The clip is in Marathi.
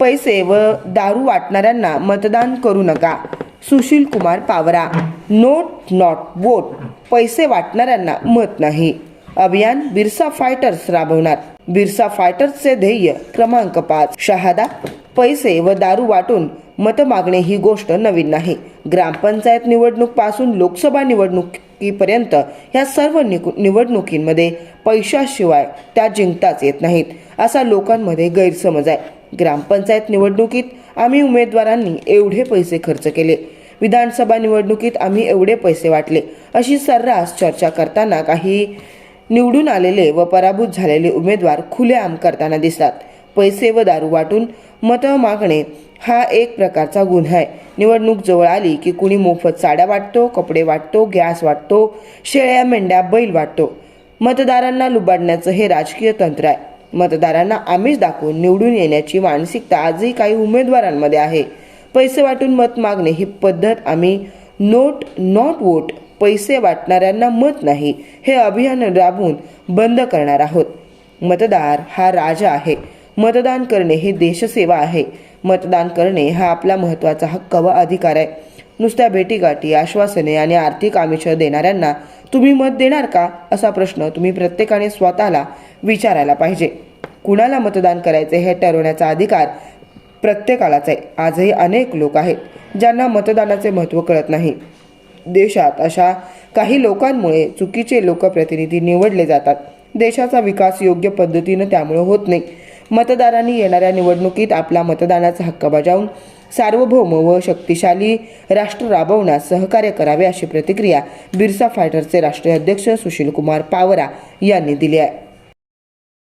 पैसे व दारू वाटणाऱ्यांना मतदान करू नका. Sushil Kumar Pawara note not vote पैसे वाटणाऱ्यांना मत नाही. अभियान बिरसा फायटर्स राबवणार. बिरसा फायटर्सचे ध्येय क्रमांक पाच. शहादा पैसे व दारू वाटून मत मागणे ही गोष्ट नवीन नाही. ग्रामपंचायत निवडणूकपासून लोकसभा निवडणुकीपर्यंत ह्या सर्व निकु- निवडणुकींमध्ये पैशाशिवाय त्या जिंकताच येत नाहीत असा लोकांमध्ये गैरसमज आहे. ग्रामपंचायत निवडणुकीत आम्ही उमेदवारांनी एवढे पैसे खर्च केले. विधानसभा निवडणुकीत आम्ही एवढे पैसे वाटले अशी सर्रास चर्चा करताना काही निवडून आलेले व पराभूत झालेले उमेदवार खुलेआम करताना दिसतात. पैसे व दारू वाटून मतं मागणे हा एक प्रकारचा गुन्हा आहे. निवडणूक जवळ आली की कुणी मोफत साड्या वाटतो कपडे वाटतो गॅस वाटतो शेळ्या मेंढ्या बैल वाटतो. मतदारांना लुबाडण्याचं हे राजकीय तंत्र आहे. मतदारांना आमिष दाखवून निवडून येण्याची मानसिकता आजही काही उमेदवारांमध्ये आहे. पैसे वाटून मत मागणे ही पद्धत आम्ही नोट नॉट वोट पैसे वाटणाऱ्यांना मत नाही हे अभियान राबवून बंद करणार आहोत. मतदार हा राजा आहे. मतदान करणे ही देशसेवा आहे. मतदान करणे हा आपला महत्त्वाचा हक्क व अधिकार आहे. नुसत्या भेटीगाठी आश्वासने आणि आर्थिक आमिष देणाऱ्यांना तुम्ही मत देणार का? असा प्रश्न तुम्ही प्रत्येकाने स्वतःला विचारायला पाहिजे. कुणाला मतदान करायचे हे ठरवण्याचा अधिकार प्रत्येकालाच आहे. आजही अनेक लोक आहेत ज्यांना मतदानाचे महत्त्व कळत नाही. देशात अशा काही लोकांमुळे चुकीचे लोकप्रतिनिधी निवडले जातात. देशाचा विकास योग्य पद्धतीनं त्यामुळे होत नाही. मतदारांनी येणाऱ्या निवडणुकीत आपला मतदानाचा हक्क बजावून सार्वभौम व शक्तिशाली राष्ट्र राबवण्यास सहकार्य करावे अशी प्रतिक्रिया बिरसा फायटरचे राष्ट्रीय अध्यक्ष सुशील कुमार पावरा यांनी दिली आहे.